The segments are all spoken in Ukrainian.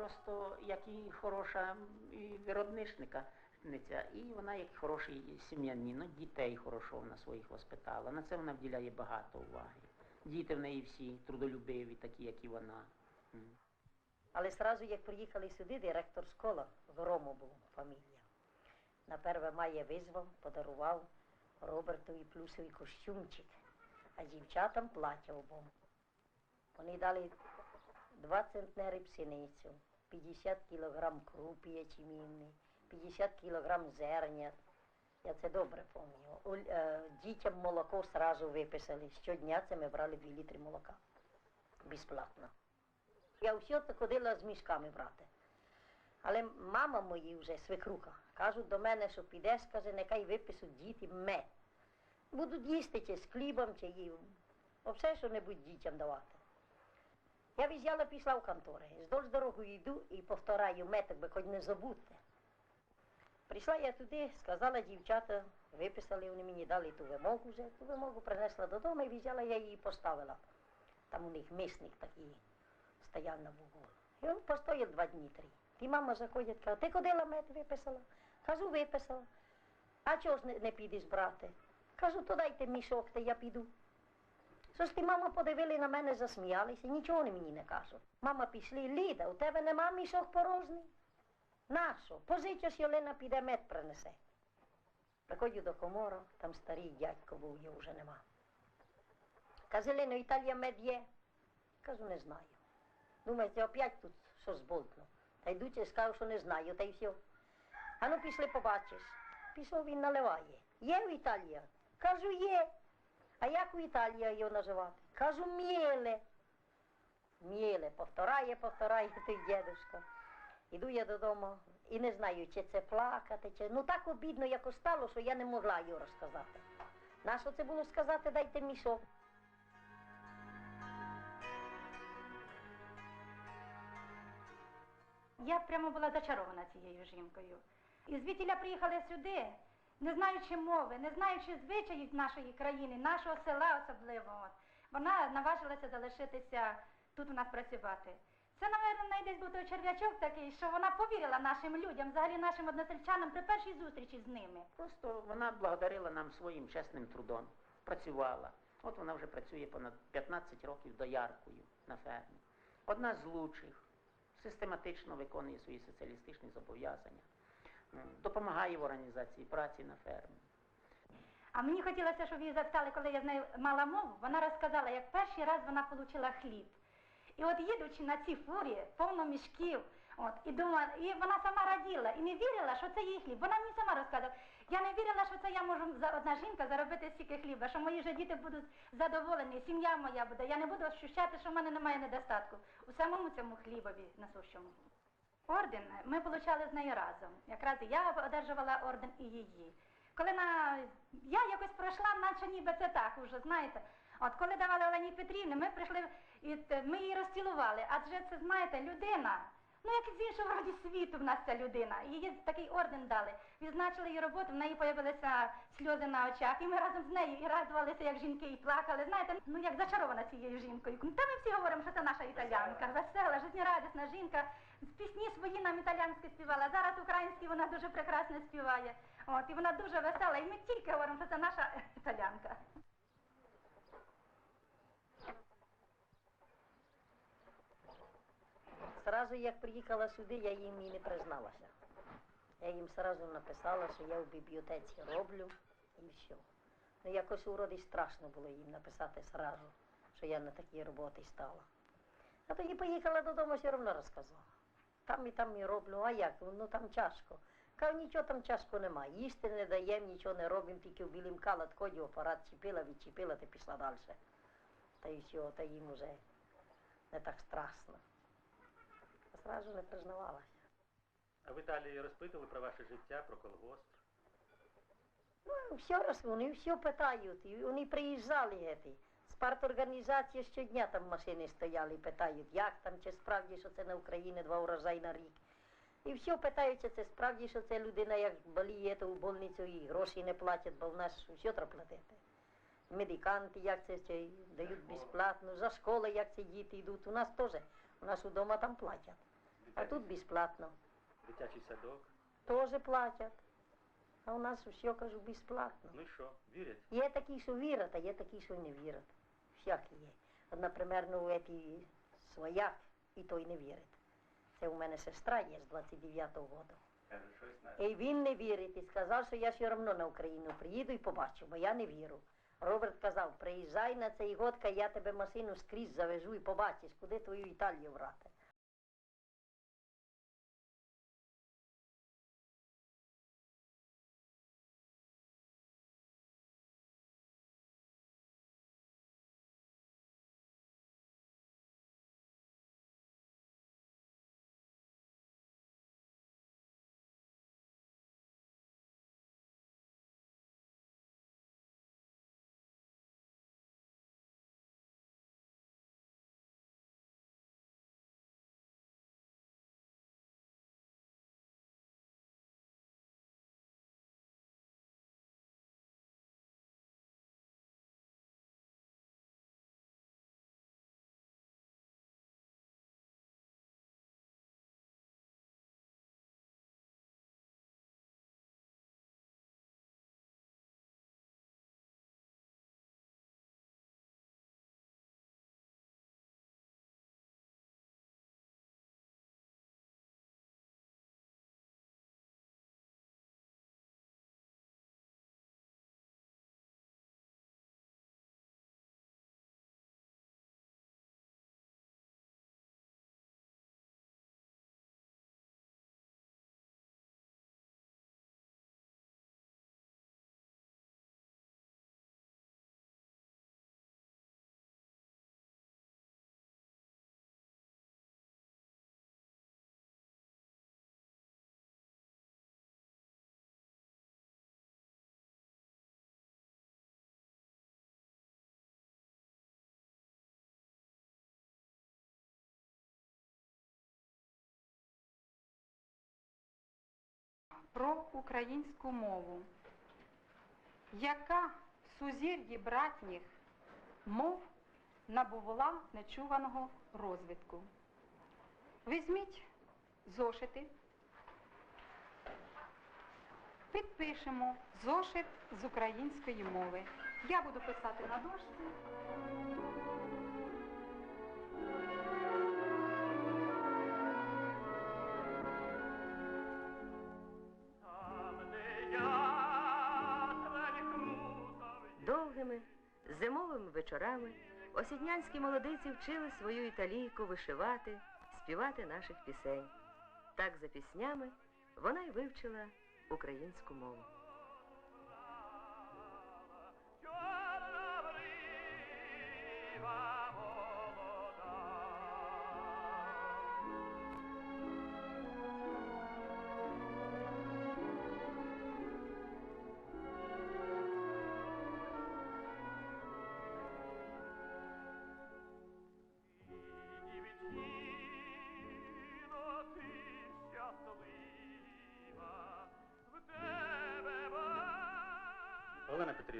просто як і хороша і виробничника. І вона як хороший сім'янин, ну, дітей хорошо вона своїх воспитала. На це вона вділяє багато уваги. Діти в неї всі трудолюбиві, такі, як і вона. Але сразу, як приїхали сюди, директор школи, Грому був фамілія. На 1 мая визвав, подарував Робертові плюсовий костюмчик, а дівчатам плаття обом. Вони дали 2 центнери пшеницю, 50 кілограм крупи ячмінний, 50 кілограм зерня. Я це добре пам'ятаю. Е, Дітям молоко сразу виписали. Щодня це ми брали 2 літри молока. Безплатно. Я все це ходила з мішками брати. Але мама мої вже свекруха, кажуть до мене, що підеш, каже, нехай виписуть діти мед. Будуть їсти чи з хлібом, чи їм. Все, що небудь дітям давати. Я взяла, пішла в контори. Здовж дорогу йду і повторяю меток, би хоч не забудьте. Прийшла я туди, сказала дівчата, виписали, вони мені дали ту вимогу вже, ту вимогу принесла додому і взяла, я її поставила. Там у них мисник такий стояв на вугол. І він постояв два дні три. І мама заходить, каже, ти куди ламет виписала? Кажу, виписала. А чого ж не, не підеш брати? Кажу, то дайте мішок, та я піду. Що ж ти, мама, подивили на мене, засміялися, нічого вони мені не кажуть. Мама пішли, Ліда, у тебе нема мішок порожній? Нащо? Позичиш, Йолина піде мед принесе. Приходжу до комора, там старий дядько був, його вже нема. Каже, Лено, Італія мед є? Кажу, не знаю. Думаєте, опять тут щось зболтно. Та йдуть скажу, що не знаю, та й все. А ну пішли побачиш. Пішов він наливає. Є в Італія? Кажу, є. А як у Італії його називати? Кажу, мєле. Мєле, повторяє, повторяє той дідушка. Іду я додому і не знаю, чи це плакати, чи ну так обідно якось стало, що я не могла його розказати. Нащо це було сказати, дайте мішок. Я прямо була зачарована цією жінкою. І звідтіля приїхали сюди, не знаючи мови, не знаючи звичаїв нашої країни, нашого села особливо. Вона наважилася залишитися тут у нас працювати. Це, мабуть, десь був той черв'ячок такий, що вона повірила нашим людям, взагалі нашим односельчанам при першій зустрічі з ними. Просто вона благодарила нам своїм чесним трудом, працювала. От вона вже працює понад 15 років дояркою на фермі. Одна з лучших, систематично виконує свої соціалістичні зобов'язання, допомагає в організації праці на фермі. А мені хотілося, щоб її запитали, коли я з нею мала мову. Вона розказала, як перший раз вона отримала хліб. І от їдучи на цій фурі, повно мішків, от, і думала, і вона сама раділа і не вірила, що це її хліб. Вона мені сама розказувала. Я не вірила, що це я можу одна жінка заробити стільки хліба, що мої вже діти будуть задоволені, сім'я моя буде. Я не буду ощущати, що в мене немає недостатку у самому цьому хлібові насущому. Орден ми отримали з нею разом. Якраз я одержувала орден і її. Коли на я якось пройшла, наче ніби це так уже, знаєте. От коли давали Олені Петрівні, ми прийшли і ми її розцілували. Адже це, знаєте, людина. Ну, як з іншого роді світу в нас ця людина. Їй такий орден дали. Відзначили її роботу, в неї з'явилися сльози на очах. І ми разом з нею і радувалися, як жінки, і плакали. Знаєте, ну як зачарована цією жінкою. Та ми всі говоримо, що це наша італянка. Весела, життєрадісна жінка. Пісні свої нам італійські співала. Зараз українські вона дуже прекрасно співає. От, і вона дуже весела. І ми тільки говоримо, що це наша італянка. Сразу як приїхала сюди, я їм і не призналася. Я їм сразу написала, що я в бібліотеці роблю і все. Ну якось уроді страшно було їм написати сразу, що я на такій роботі стала. А тоді поїхала додому, все одно розказала. Там і там і роблю, а як? Ну там тяжко. Кажу, нічого там тяжко нема. Їсти не даємо, нічого не робимо, тільки в білім калат ходю, апарат чіпила, відчепила, ти пішла далі. Та й все, та їм уже не так страшно. Сразу не признавалася. А в Італії розпитували про ваше життя, про колгосп? Ну, все раз, вони все питають. І вони приїжджали гети. З парторганізації щодня там машини стояли, питають, як там, чи справді, що це на Україні два урожай на рік. І все питають, чи це справді, що це людина, як боліє, то в больницю і гроші не платять, бо в нас все треба платити. Медиканти, як це, це дають безплатно, за школи, як це діти йдуть. У нас теж, у нас вдома там платять. А тут безплатно. Дитячий садок. Теж платять. А у нас усе, кажу, безплатно. Ну і що, вірять? Є такі, що вірять, а є такі, що не вірять. Всякі є. От, наприклад, ну, еті свояк, і той не вірить. Це у мене сестра є з 29-го року. І він не вірить і сказав, що я все одно на Україну приїду і побачу, бо я не вірю. Роберт казав, приїжджай на цей год, я тебе машину скрізь завезу і побачиш, куди твою Італію врати. Про українську мову, яка в сузір'ї братніх мов набувала нечуваного розвитку. Візьміть зошити, підпишемо зошит з української мови. Я буду писати на дошці. Вечорами осіднянські молодиці вчили свою італійку вишивати, співати наших пісень. Так за піснями вона й вивчила українську мову. Олена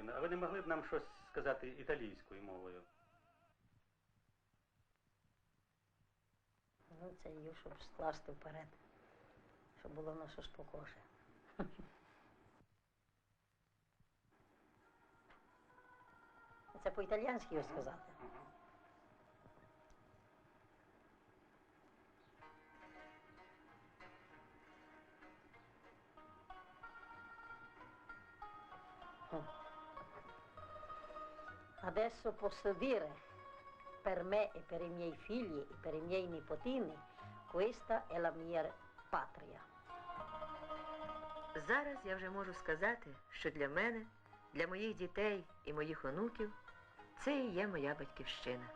Петрівна, а ви не могли б нам щось сказати італійською мовою? Ну, це її, щоб скласти вперед, щоб було воно щось спокоше. Це по-італіянськи сказати. Adesso posso dire per me e per i miei figli e per i miei nipotini, questa è la mia patria. Зараз я вже можу сказати, що для мене, для моїх дітей і моїх онуків це і є моя батьківщина.